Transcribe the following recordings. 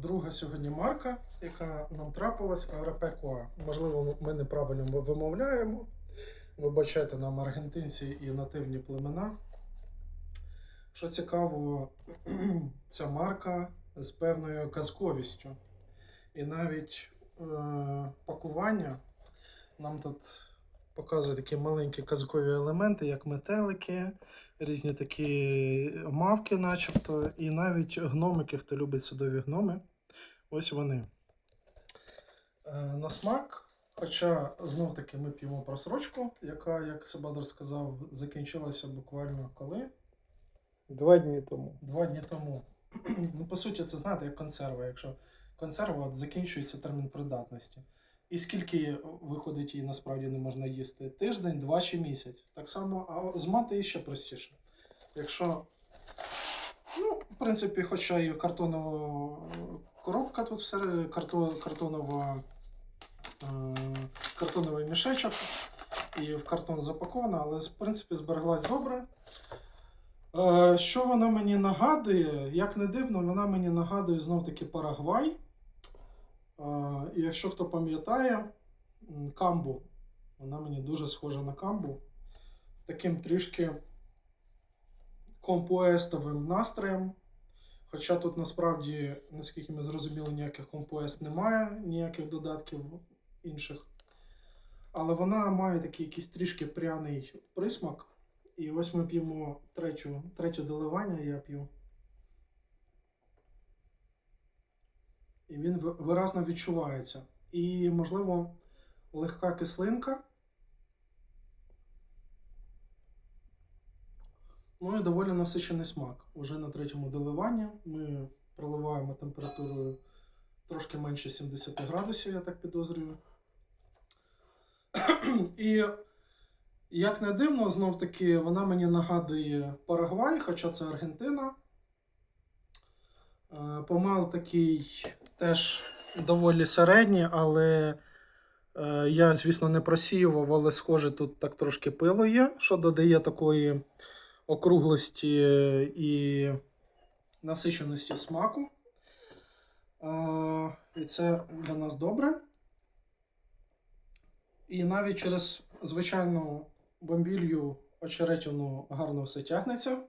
друга сьогодні марка, яка нам трапилась, Арапекуа. Можливо, ми неправильно вимовляємо. Вибачайте нам аргентинці і нативні племена. Що цікаво, ця марка з певною казковістю. І навіть е, пакування нам тут показує такі маленькі казкові елементи, як метелики, різні такі мавки, начебто, і навіть гномики, хто любить судові гноми. Ось вони. Е, на смак, хоча знов таки ми п'ємо просрочку, яка, як Себадр сказав, закінчилася буквально коли? Два дні тому. Два дні тому. ну, по суті, це знаєте, як консерва. Якщо консерва от, закінчується термін придатності. І скільки виходить її насправді не можна їсти? Тиждень, два чи місяць. Так само, а з мати ще простіше. Якщо, ну, в принципі, хоча і картонова коробка тут всередині, карто, картонова, е, картоновий мішечок і в картон запакована, але в принципі збереглась добре. Е, Що вона мені нагадує? Як не дивно, вона мені нагадує знов таки Парагвай. І якщо хто пам'ятає, камбу. Вона мені дуже схожа на камбу. Таким трішки компоестовим настроєм. Хоча тут насправді, наскільки ми зрозуміли, ніяких компоест немає, ніяких додатків інших. Але вона має такий якийсь трішки пряний присмак. І ось ми п'ємо третю, третє доливання, я п'ю. І він виразно відчувається. І, можливо, легка кислинка. Ну і доволі насичений смак. Уже на третьому доливанні ми проливаємо температурою трошки менше 70 градусів, я так підозрюю. І як не дивно, знов таки вона мені нагадує Парагвай, хоча це Аргентина. Е, Помел такий теж доволі середній, але е, я, звісно, не просіював, але схоже, тут так трошки пило є, що додає такої округлості і насиченості смаку. Е, І це для нас добре. І навіть через звичайну бомбілью очеретяну гарно все тягнеться.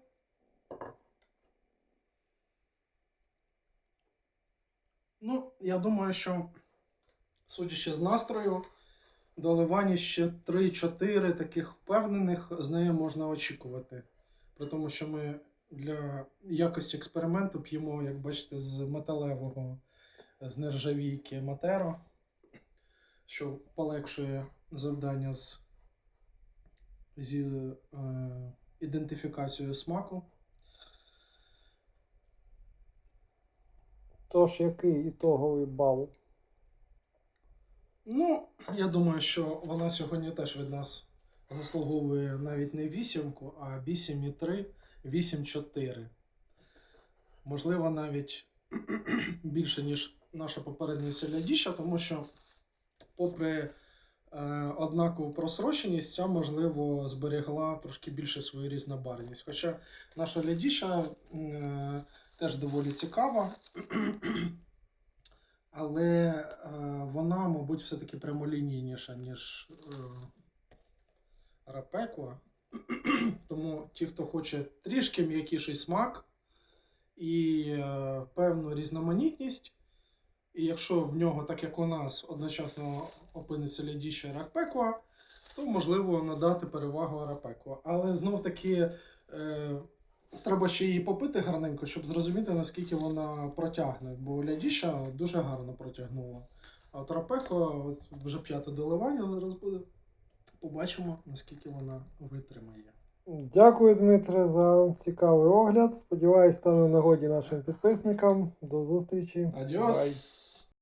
Ну, я думаю, що, судячи з настрою, доливання ще 3-4 таких впевнених з нею можна очікувати. При тому, що ми для якості експерименту п'ємо, як бачите, з металевого, з нержавійки Матеро, що полегшує завдання з, зі е, ідентифікацією смаку. Тож, який ітоговий бал? Ну, я думаю, що вона сьогодні теж від нас заслуговує навіть не вісімку, а 8,3, 8,4. Можливо, навіть більше, ніж наша попередня селядіща, тому що, попри е, однакову просроченість, ця, можливо, зберегла трошки більше свою різнобарвність. Хоча наша лядіща е, теж доволі цікава. Але е, вона, мабуть, все-таки прямолінійніша, ніж е, Рапекуа. Тому ті, хто хоче трішки м'якіший смак і е, певну різноманітність, і якщо в нього, так як у нас, одночасно опиниться лядіще Рапекуа, то можливо надати перевагу Арапекуа. Але знов таки е, треба ще її попити гарненько, щоб зрозуміти, наскільки вона протягне. Бо лядіща дуже гарно протягнула. А от Рапекуа, от вже п'яте доливання зараз буде. Побачимо, наскільки вона витримає. Дякую, Дмитре, за цікавий огляд. Сподіваюсь, стане нагоді нашим підписникам. До зустрічі. Бай. Адіос!